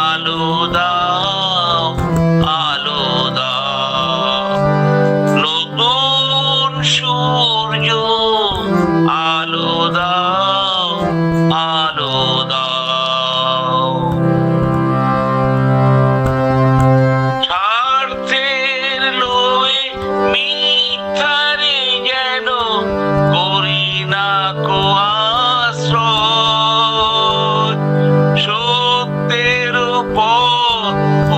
আলো দাও আলো দাও। নতুন সূর্য, আলো দাও আলো দাও। স্বার্থের লোভে মিথ্যারে যেন করি না কো পথ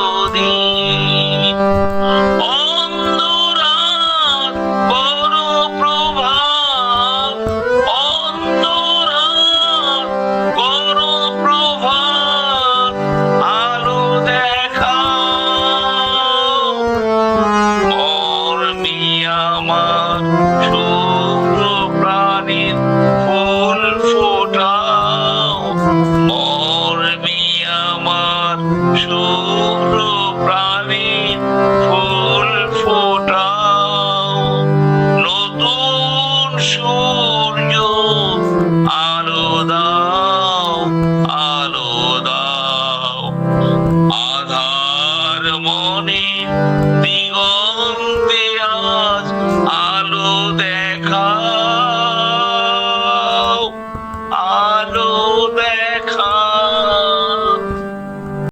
যদি শুভ্র প্রাণীর ফুল